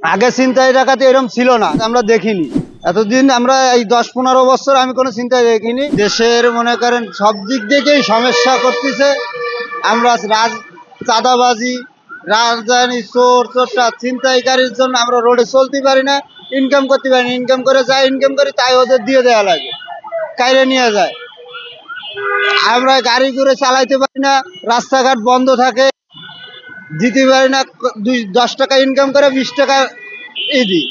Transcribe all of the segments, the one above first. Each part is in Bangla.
আগে ছিনতাই ডাকাতি এরকম ছিল না, আমরা দেখিনি। এতদিন আমরা এই দশ পনেরো বছর আমি কোনো চিন্তায় দেখিনি। দেশের মনে করেন সব দিক থেকেই সমস্যা করতেছে। আমরা রাজ, চাঁদাবাজি, রাজধানী চোর চোরটা ছিনতাইকারীর জন্য আমরা রোডে চলতে পারি না। ইনকাম করতে পারি না। ইনকাম করে যা ইনকাম করি তাই ওদের দিয়ে দেওয়া লাগে। কাইরে নিয়ে যায়। আমরা গাড়ি করে চালাইতে পারি না। রাস্তাঘাট বন্ধ থাকে। দিতে পারি না দুই, দশ টাকা ইনকাম করে, বিশ টাকা ই দিই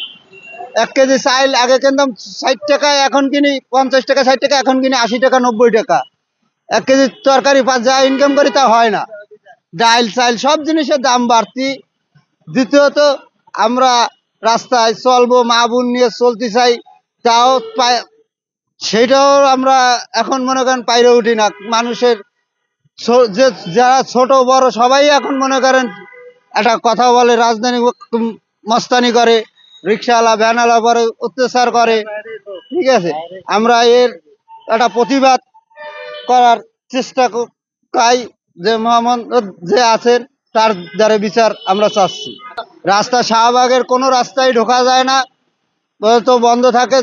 এক কেজি চাইল আগে কিনতাম ষাট টাকা, এখন কিনি পঞ্চাশ টাকা, ষাট টাকা, এখন কিনি আশি টাকা, নব্বই টাকা। এক কেজি তরকারি পাঁচ যা ইনকাম করি, তা হয় না। ডাইল, চাইল, সব জিনিসের দাম বাড়তি। দ্বিতীয়ত, আমরা রাস্তায় চলবো, মা বোন নিয়ে চলতে চাই, তাও সেটাও আমরা এখন মনে করেন পাইরে উঠি না। মানুষের যে যারা ছোট বড় সবাই এখন মনে করেন একটা কথা বলে, রাজধানী মস্তানি করে, রিক্সাওয়ালা, ভ্যানওয়ালা পরে অত্যাচার করে, ঠিক আছে? আমরা এর একটা প্রতিবাদ করার চেষ্টা চাই যে মোহাম্মদ যে আছেন, তার দ্বারা বিচার আমরা চাচ্ছি। রাস্তা শাহবাগের কোনো রাস্তায় ঢোকা যায় না তো বন্ধ থাকে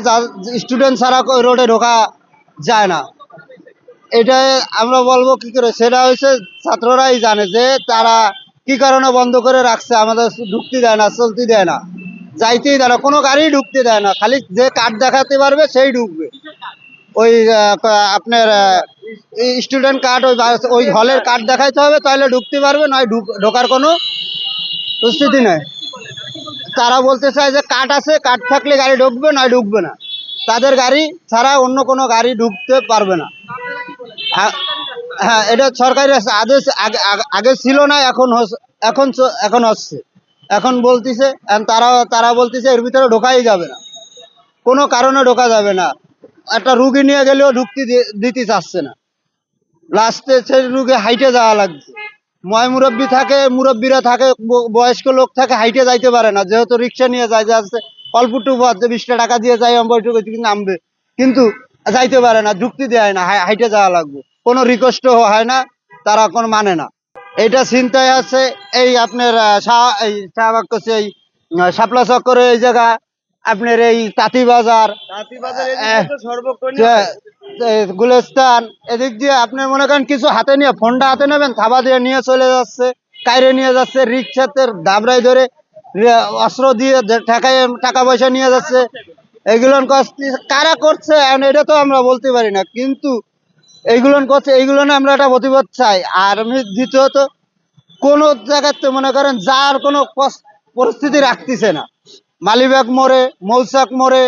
স্টুডেন্ট ছাড়া রোডে ঢোকা যায় না। এটা আমরা বলব কি করে, সেটা হচ্ছে ছাত্ররাই জানে যে তারা কি কারণে বন্ধ করে রাখছে, আমাদের ঢুকতে দেয় না, চলতে দেয় না। যাইতেই দেয় না, কোনো গাড়ি ঢুকতে দেয় না, খালি যে কার্ড দেখাতে পারবে সেই ঢুকবে। ওই আপনার স্টুডেন্ট কার্ড ওই ওই হলের কার্ড দেখাইতে হবে, তাহলে ঢুকতে পারবে, নয় ঢুক- ঢোকার কোনো প্রস্তুতি নেই। তারা বলতে চায় যে কাঠ আছে কাঠ থাকলে গাড়ি ঢুকবে, নয় ঢুকবে না। তাদের গাড়ি ছাড়া অন্য কোনো গাড়ি ঢুকতে পারবে না। হ্যাঁ, হ্যাঁ এটা সরকারি আছে। আদেশ আগে আগে- ছিল না এখন এখন এখন হচ্ছে। এখন বলতিছে তারা তারা বলতিছে এর ভিতরে ঢোকাই যাবে না। কোনো কারণে ঢোকা যাবে না। একটা রুগী নিয়ে গেলেও ঢুকতে দিতে চাচ্ছে না। লাস্টে সেই রুগী হাইটে যাওয়া লাগছে। ময় মুরব্বী থাকে মুরব্বীরা থাকে বয়স্ক লোক থাকে হাইটে যাইতে পারে না। যেহেতু রিক্সা নিয়ে যায় যাচ্ছে অল্পটু পথ যে বিশটা টাকা দিয়ে যাই অল্পটুকু নামবে। কিন্তু যাইতে পারে না যুক্তি দেয় না হাইটে যাওয়া লাগবে। কোনো রিকোয়েস্টও হয় না তারা কোনো মানে না। এটা চিন্তায় আছে এই আপনার শাহবাগ করছে এই শাপলা চক্করে এই জায়গা আপনার এই তাঁতি বাজার গুলেস্তান এদিক দিয়ে আপনি মনে করেন কিছু হাতে নিয়ে ফোনটা হাতে নেবেন থাবা দিয়ে নিয়ে চলে যাচ্ছে কাইরে নিয়ে যাচ্ছে রিক্সাতে দাবড়াই ধরে অস্ত্র দিয়ে টাকা পয়সা নিয়ে যাচ্ছে। এগুলো কারা করছে? এটা তো আমরা বলতে পারি না। কিন্তু এইগুলো করছে এইগুলো না আমরা একটা প্রতিবাদ চাই। আর আমি দ্বিতীয়ত কোন জায়গাতে মনে করেন যার কোনো পরিস্থিতি রাখতেছে না। মালিবাগ মোড়ে মৌসাক মোড়ে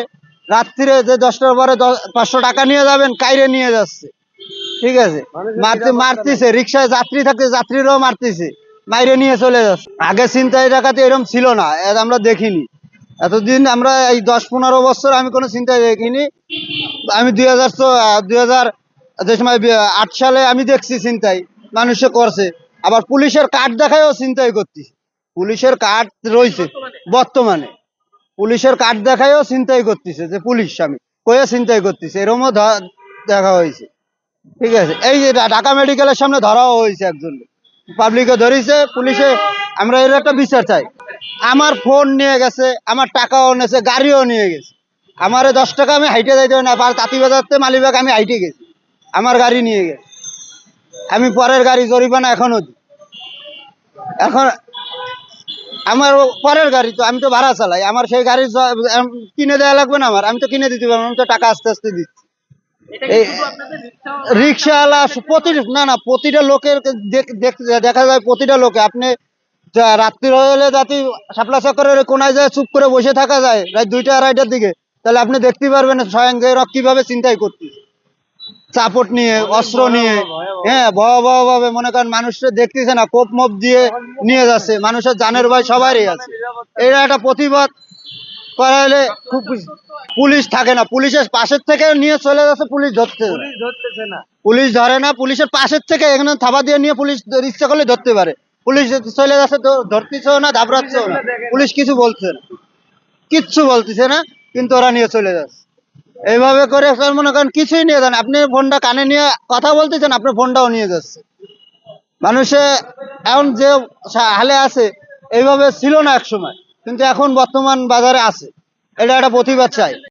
রাত্রিরে যে দশটার পরে পাঁচশো টাকা নিয়ে যাবেন কাইরে নিয়ে যাচ্ছে। ঠিক আছে? মারতে মারতেছে রিক্সায় যাত্রী থাকতে যাত্রীরাও মারতেছে মাইরে নিয়ে চলে যাচ্ছে। আগে চিন্তাই ডাকাতি এরকম ছিল না আমরা দেখিনি। এতদিন আমরা এই দশ পনেরো বছর আমি কোনো চিন্তায় দেখিনি। আমি দুই হাজার দুই হাজার যে সময় আট সালে আমি দেখছি চিন্তাই, মানুষে করছে। আবার পুলিশের কার্ড দেখায়ও চিন্তাই করতেছে পুলিশের কার্ড রয়েছে বর্তমানে। পুলিশের কার্ড দেখায়ও চিন্তাই করতেছে যে পুলিশ আমি। কয়ে চিন্তাই করতেছে, এরমও দেখা হয়েছে। ঠিক আছে, এই যে ঢাকা মেডিকেলের সামনে ধরাও হয়েছে একজন। পাবলিকে ধরেছে, পুলিশে আমরা এর একটা বিচার চাই। আমার ফোন নিয়ে গেছে আমার টাকাও নিয়েছে গাড়িও নিয়ে গেছে। আমার দশ টাকা আমি হাইটে যাইতে না আর তাঁতি বাজারতে মালিবাগ আমি হাইটে গেছি। আমার গাড়ি নিয়ে গেছে। আমি পরের গাড়ি জরিমানা এখনও দিই। এখন আমার পরের গাড়ি তো আমি তো ভাড়া চালাই। আমার সেই গাড়ি কিনে দেওয়া লাগবে না আমার। আমি তো কিনে দিতে পারব আমি তো টাকা আস্তে আস্তে দিচ্ছি। এই রিক্সাওয়ালা প্রতি না না প্রতিটা লোকের দেখা যায় প্রতিটা লোকে। আপনি যা- রাত্রি হলে যাতে শাপলা চক্করের কোনায় যায় চুপ করে বসে থাকা যায় রাত দুইটা আড়াইটার দিকে। তাহলে আপনি দেখতে পারবেন স্বয়ং এরা কীভাবে চিন্তাই করতে চাপট নিয়ে অস্ত্র নিয়ে হ্যাঁ ভয়াবহ ভাবে মনে করেন মানুষের দেখতেছে না কোপ মোপ দিয়ে নিয়ে যাচ্ছে। মানুষের জানের ভয় সবারই আছে। এটা একটা প্রতিবাদ করাইলে খুব পুলিশ থাকে না। পুলিশের পাশের থেকে নিয়ে চলে যাচ্ছে পুলিশ ধরতে না। পুলিশ ধরে না পুলিশের পাশের থেকে এখানে থাবা দিয়ে নিয়ে পুলিশ ইচ্ছা করলে ধরতে পারে। পুলিশ চলে যাচ্ছে ধরতেছেও না দাবড়াচ্ছেও না। পুলিশ কিছু বলছে না। কিচ্ছু বলতেছে না, কিন্তু ওরা নিয়ে চলে যাচ্ছে। এইভাবে করে মনে করেন কিছুই নিয়ে যান আপনি ফোনটা কানে নিয়ে কথা বলতেছেন, আপনার ফোনটাও নিয়ে যাচ্ছে। মানুষে এখন যে হালে আছে, এইভাবে ছিল না এক সময় কিন্তু এখন বর্তমান বাজারে আছে। এটা একটা প্রতিবাদ চাই।